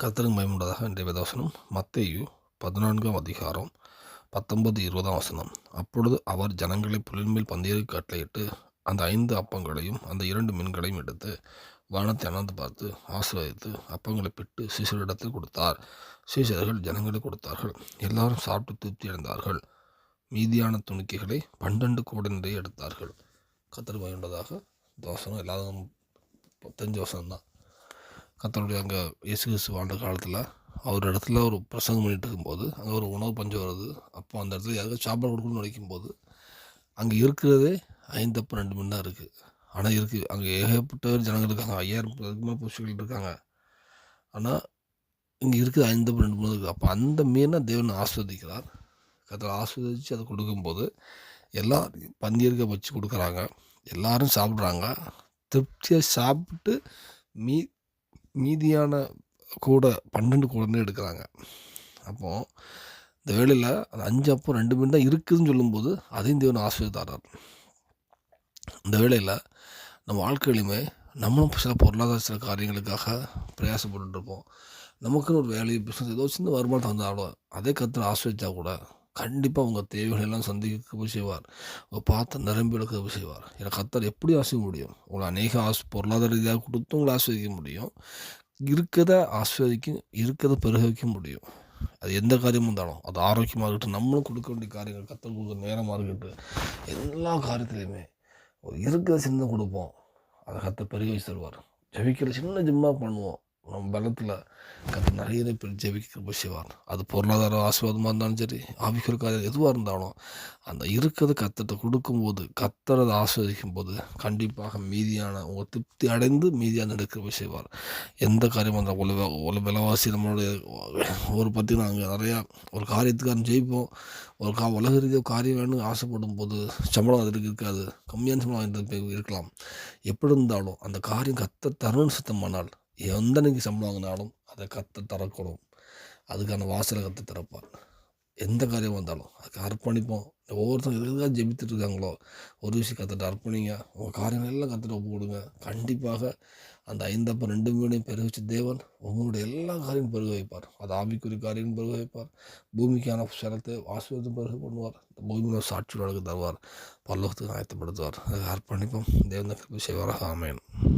கர்த்தருக்கு பயமுண்டதாக இன்றைய வேதவசனம் மத்தேயு பதினான்காம் அதிகாரம் பத்தொன்பது இருபதாம் வசனம் அப்பொழுது அவர் ஜனங்களை புலின்மேல் பந்தியருக்கு கட்டளையிட்டு அந்த ஐந்து அப்பங்களையும் அந்த இரண்டு மீன்களையும் எடுத்து வானத்தை அணர்ந்து பார்த்து ஆசிர்வதித்து அப்பங்களை பிட்டு சிசுரிடத்தில் கொடுத்தார் சீசர்கள் ஜனங்களுக்கு கொடுத்தார்கள் எல்லாரும் சாப்பிட்டு திருப்தி அடைந்தார்கள் மீதியான துணிக்கைகளை பன்னெண்டு கோடி நிறைய எடுத்தார்கள் கத்தர் பயனுள்ளதாக தோசனம் எல்லாரும் பத்தஞ்சு வசனம் தான் கத்தருடைய அங்கே இயேசு கிறிஸ்து வாழ்ந்த காலத்தில் அவர் இடத்துல ஒரு பிரசங்கம் பண்ணிட்டு இருக்கும்போது அங்கே ஒரு உணவு பஞ்சம் வருது அப்போ அந்த இடத்துல யாருக்கும் சாப்பாடு கொடுக்கணும்னு நினைக்கும் போது அங்கே இருக்கிறதே ஐந்தப்பு ரெண்டு மணி தான் இருக்குது ஆனால் இருக்குது அங்கே ஏகப்பட்ட ஜனங்கள் இருக்காங்க ஐயாயிரம் பேருக்கு மேலே புஷிகள் இருக்காங்க. ஆனால் இங்கே இருக்குது ஐந்தப்பு ரெண்டு மணி இருக்குது அப்போ அந்த மீனை தேவன் ஆஸ்வதிக்கிறார். கத்தர் ஆஸ்வதித்து அதை கொடுக்கும்போது எல்லாரையும் பந்தியர்க்க வச்சு கொடுக்குறாங்க. எல்லோரும் சாப்பிட்றாங்க. திருப்தியாக சாப்பிட்டு மீ மீதியான கூடை பன்னெண்டு கூடன்னு எடுக்கிறாங்க. அப்போது இந்த வேலையில் அந்த அஞ்சு அப்போ ரெண்டு மீன் தான் இருக்குதுன்னு சொல்லும்போது அதையும் தேவன் ஆசிரியத்தாரார் இந்த வேலையில் நம்ம வாழ்க்கையிலுமே நம்மளும் சில பொருளாதார சில காரியங்களுக்காக பிரயாசப்பட்டுருப்போம் நமக்குன்னு ஒரு வேலையை பிஸ்னஸ் ஏதோ சின்ன வருமானம் தந்தாலும் அதே கற்று ஆசிரியத்தா கூட கண்டிப்பாக உங்கள் தேவைகள் எல்லாம் சந்திக்க செய்வார். உங்கள் பார்த்து நிரம்பி எடுக்க செய்வார். ஏன்னா கத்தர் எப்படி ஆசிக்க முடியும்? உங்களை அநேக ஆஸ் பொருளாதார ரீதியாக கொடுத்து உங்களை ஆஸ்வதிக்க முடியும். இருக்கிறத ஆஸ்வதிக்க இருக்கிறத பெருக வைக்க முடியும். அது எந்த காரியமும் இருந்தாலும் அது ஆரோக்கியமாக இருக்கட்டும் நம்மளும் கொடுக்க வேண்டிய காரியங்கள் கத்தர் கொடுக்க நேரமாக இருக்கட்டும் எல்லா காரியத்துலையுமே இருக்கிற சின்ன கொடுப்போம். அதை கத்த பெருக வச்சு தருவார் ஜபிக்கிற சின்ன ஜிம்மாக பண்ணுவோம். நம்ம பலத்தில் கற்று நிறைய பேர் ஜெபிக்க செய்வார் அது பொருளாதார ஆசீர்வாதமாக இருந்தாலும் சரி ஆவிக்கிற காரியம் எதுவாக இருந்தாலும் அந்த இருக்கிறது கத்தத்தை கொடுக்கும்போது கத்துறதை ஆஸ்வதிக்கும் போது கண்டிப்பாக மீதியான உங்கள் திருப்தி அடைந்து மீதியான எடுக்க செய்வார். எந்த காரியம் அந்த உல உல விலைவாசி நம்மளுடைய ஒரு பற்றி நாங்கள் நிறையா ஒரு காரியத்துக்காரன் ஜெயிப்போம். ஒரு கா உலக ரீதியாக காரியம் வேணும்னு ஆசைப்படும் போது சம்பளம் அதற்கு இருக்காது கம்மியான சம்பளம் இருக்கலாம். எப்படி இருந்தாலும் அந்த காரியம் கத்த தருணம் சுத்தமானால் எந்த நீங்கள் சம்பளம் வாங்கினாலும் அதை கற்று தரக்கூடும் அதுக்கான வாசலை கற்று திறப்பார். எந்த காரியம் வந்தாலும் அதுக்கு அர்ப்பணிப்போம். ஒவ்வொருத்தரும் எதுக்காக ஜெபித்துட்டு இருக்காங்களோ ஒரு விஷயம் கற்றுட்டு அர்ப்பணிங்க. உங்கள் காரியங்கள் எல்லாம் கற்றுட்டு ஒப்பு கொடுங்க கண்டிப்பாக அந்த ஐந்தப்ப ரெண்டு மீனையும் பெருகிச்ச தேவன் உங்களுடைய எல்லா காரியம் பெருக வைப்பார். அது ஆவிக்குரிய காரியம் பெருக வைப்பார். பூமிக்கான சிரத்தை ஆசிரியத்தை பெருக பண்ணுவார். இந்த பூமியோட சாட்சி தருவார். பல்லோகத்துக்கு ஆயத்தப்படுத்துவார். அதுக்கு அர்ப்பணிப்போம். தேவன் செய்வாராக. ஆமேன்.